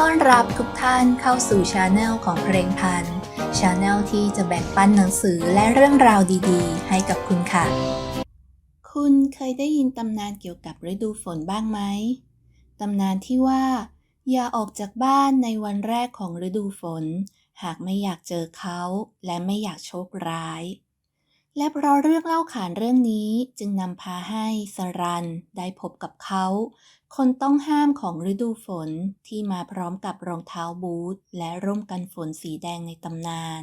ต้อนรับทุกท่านเข้าสู่ชาแนลของเพลงพันชาแนลที่จะแบ่งปันหนังสือและเรื่องราวดีๆ ให้กับคุณค่ะ คุณเคยได้ยินตำนานเกี่ยวกับฤดูฝนบ้างไหมตำนานที่ว่า อย่าออกจากบ้านในวันแรกของฤดูฝน หากไม่อยากเจอเขาและไม่อยากโชคร้าย และเพราะเรื่องเล่าขานเรื่องนี้จึงนำพาให้สรันได้พบกับเขา คนต้องห้ามของฤดูฝนที่มาพร้อมกับรองเท้าบูทและร่มกันฝนสีแดงในตำนาน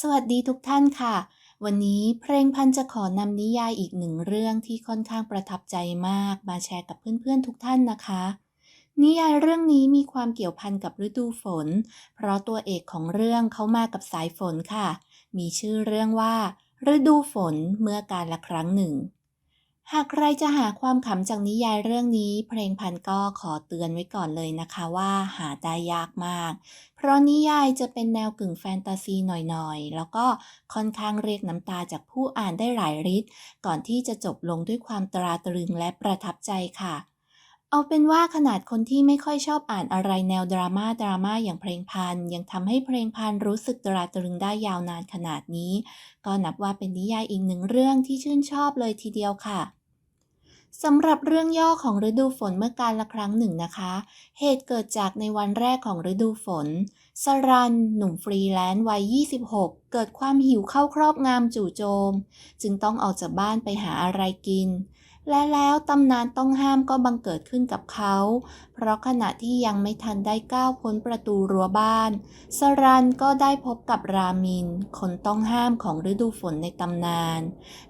สวัสดีทุกท่านค่ะ วันนี้เพลงพันจะขอนำนิยายอีกหนึ่งเรื่องที่ค่อนข้างประทับใจมากมาแชร์กับเพื่อนๆทุกท่านนะคะ นิยายเรื่องนี้มีความเกี่ยวพันกับฤดูฝน เพราะตัวเอกของเรื่องเขามากับสายฝนค่ะ มีชื่อเรื่องว่า ฤดูฝนเมื่อการละครั้งหนึ่ง หากใครจะหาความขำจากนิยายเรื่องนี้ เพลงพันก็ขอเตือนไว้ก่อนเลยนะคะว่าหาได้ยากมาก เพราะนิยายจะเป็นแนวกึ่งแฟนตาซีหน่อยๆ แล้วก็ค่อนข้างเรียกน้ำตาจากผู้อ่านได้หลายฤทธิ์ก่อนที่จะจบลงด้วยความตราตรึงและประทับใจค่ะ เอาเป็นว่าขนาดคนที่ไม่ค่อยชอบอ่านอะไรแนวดราม่าดราม่าอย่างเพลงพันยังทำให้เพลงพันรู้สึกตราตรึงได้ยาวนานขนาดนี้ ก็นับว่าเป็นนิยายอีกหนึ่งเรื่องที่ชื่นชอบเลยทีเดียวค่ะสำหรับเรื่องย่อของฤดูฝนเมื่อการละครั้งหนึ่งนะคะ เหตุเกิดจากในวันแรกของฤดูฝน สรัน หนุ่มฟรีแลนซ์วัย 26 เกิดความหิวเข้าครอบงามจู่โจม จึงต้องออกจากบ้านไปหาอะไรกิน และแล้วตำนานต้องห้ามก็บังเกิดขึ้นกับเขา เพราะขณะที่ยังไม่ทันได้ก้าวพ้นประตูรั้วบ้านสรันก็ได้พบกับรามิน คนต้องห้ามของฤดูฝนในตำนาน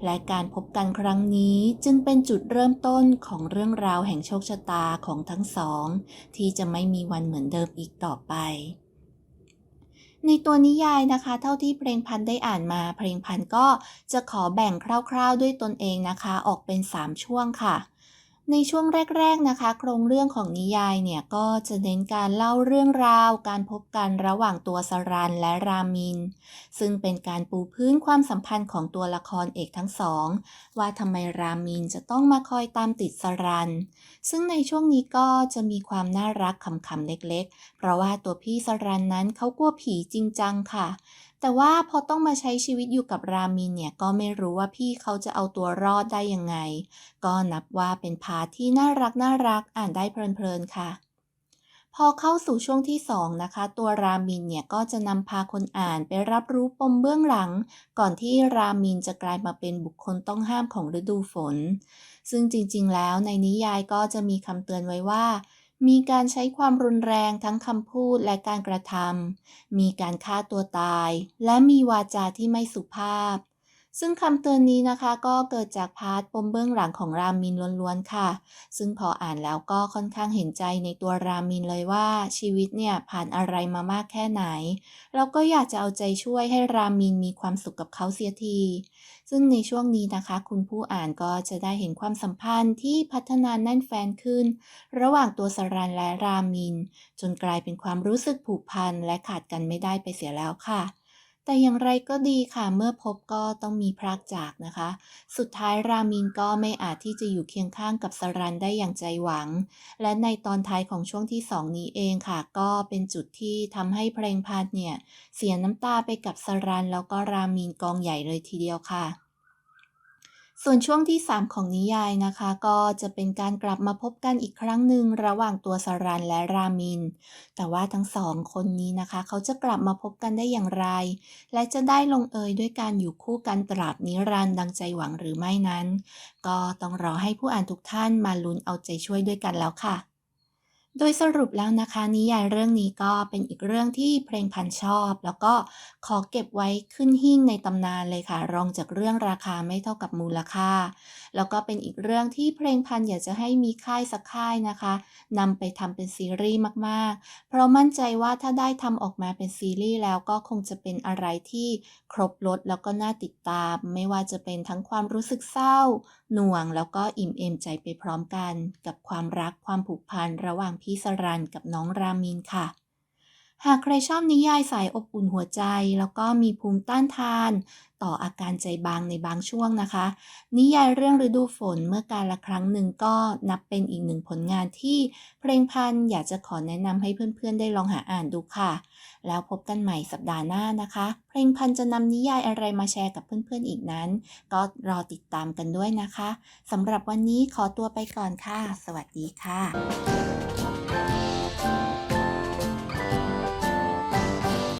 และการพบกันครั้งนี้จึงเป็นจุดเริ่มต้นของเรื่องราวแห่งโชคชะตาของทั้งสอง ที่จะไม่มีวันเหมือนเดิมอีกต่อไป ในตัวนิยายนะคะ เท่าที่เพลงพันธ์ได้อ่านมา เพลงพันธ์ก็จะขอแบ่งคร่าวๆด้วยตนเองนะคะ ออกเป็น 3 ช่วงค่ะ ในช่วงแรก ๆนะคะ โครงเรื่องของนิยายเนี่ยก็จะเน้นการเล่าเรื่องราว การพบกันระหว่างตัวสรันและรามิน ซึ่งเป็นการปูพื้นความสัมพันธ์ของตัวละครเอกทั้งสอง ว่าทำไมรามินจะต้องมาคอยตามติดสรัน ซึ่งในช่วงนี้ก็จะมีความน่ารักขำๆเล็กๆ เพราะว่าตัวพี่สรันนั้นเขากลัวผีจริงจังค่ะ แต่ว่าพอต้องมาใช้ชีวิตอยู่กับรามินเนี่ยก็ไม่รู้ว่าพี่เขาจะเอาตัวรอดได้ยังไง ก็นับว่าเป็นพาทที่น่ารักน่ารักอ่านได้เพลินๆค่ะ พอเข้าสู่ช่วงที่ 2 นะคะ ตัวรามินเนี่ยก็จะนำพาคนอ่านไปรับรู้ปมเบื้องหลัง ก่อนที่รามินจะกลายมาเป็นบุคคลต้องห้ามของฤดูฝน ซึ่งจริงๆแล้วในนิยายก็จะมีคำเตือนไว้ว่า มีการใช้ความรุนแรงทั้งคำพูดและการกระทำ มีการฆ่าตัวตาย และมีวาจาที่ไม่สุภาพ ซึ่งคำเตือนนี้นะคะก็เกิดจากพาร์ทปมเบื้องหลังของรามินล้วนๆค่ะ ซึ่งพออ่านแล้วก็ค่อนข้างเห็นใจในตัวรามินเลยว่าชีวิตเนี่ยผ่านอะไรมามากแค่ไหน แล้วก็อยากจะเอาใจช่วยให้รามินมีความสุขกับเขาเสียที ซึ่งในช่วงนี้นะคะ คุณผู้อ่านก็จะได้เห็นความสัมพันธ์ที่พัฒนาแน่นแฟนขึ้น ระหว่างตัวสรันและรามิน จนกลายเป็นความรู้สึกผูกพันและขาดกันไม่ได้ไปเสียแล้วค่ะ แต่อย่างไรก็ดีค่ะเมื่อพบก็ต้องมีพรากจากนะคะ สุดท้ายรามินก็ไม่อาจที่จะอยู่เคียงข้างกับสรันได้อย่างใจหวัง และในตอนท้ายของช่วงที่สองนี้เองค่ะ ก็เป็นจุดที่ทำให้เพลงพาดเนี่ย เสียน้ำตาไปกับสรันแล้วก็รามินกองใหญ่เลยทีเดียวค่ะ ส่วนช่วงที่ 3 ของนิยายนะคะ ก็จะเป็นการกลับมาพบกันอีกครั้งหนึ่งระหว่างตัวสรันและรามิน แต่ว่าทั้งสองคนนี้นะคะ เขาจะกลับมาพบกันได้อย่างไร และจะได้ลงเอยด้วยการอยู่คู่กันตราบนิรันดร์ดังใจหวังหรือไม่นั้น ก็ต้องรอให้ผู้อ่านทุกท่านมาลุ้นเอาใจช่วยด้วยกันแล้วค่ะ โดยสรุปแล้วนะคะนิยายเรื่องนี้ก็เป็นอีกเรื่องที่เพลงพันชอบ แล้วก็ขอเก็บไว้ขึ้นหิ้งในตำนานเลยค่ะ รองจากเรื่องราคาไม่เท่ากับมูลค่า แล้วก็เป็นอีกเรื่องที่เพลงพันอยากจะให้มีค่ายสักค่ายนะคะนำไปทำเป็นซีรีส์มากๆ เพราะมั่นใจว่าถ้าได้ทำออกมาเป็นซีรีส์แล้วก็คงจะเป็นอะไรที่ครบรสแล้วก็น่าติดตาม ไม่ว่าจะเป็นทั้งความรู้สึกเศร้า หน่วง แล้วก็อิ่มเอมใจไปพร้อมกัน กับความรักความผูกพันระหว่างพี่สรันกับน้องรามินค่ะ หากใครชอบนิยายสายอบอุ่นหัวใจ แล้วก็มีภูมิต้านทาน ต่ออาการใจบางในบางช่วงนะคะ นิยายเรื่องฤดูฝนเมื่อการละครั้งหนึ่งก็นับเป็นอีกหนึ่งผลงานที่เพลงพันอยากจะขอแนะนำให้เพื่อนๆ ได้ลองหาอ่านดูค่ะ แล้วพบกันใหม่สัปดาห์หน้านะคะ เพลงพันจะนำนิยายอะไรมาแชร์กับเพื่อนๆอีกนั้น ก็รอติดตามกันด้วยนะคะสำหรับวันนี้ขอตัวไปก่อนค่ะ สวัสดีค่ะ Bye.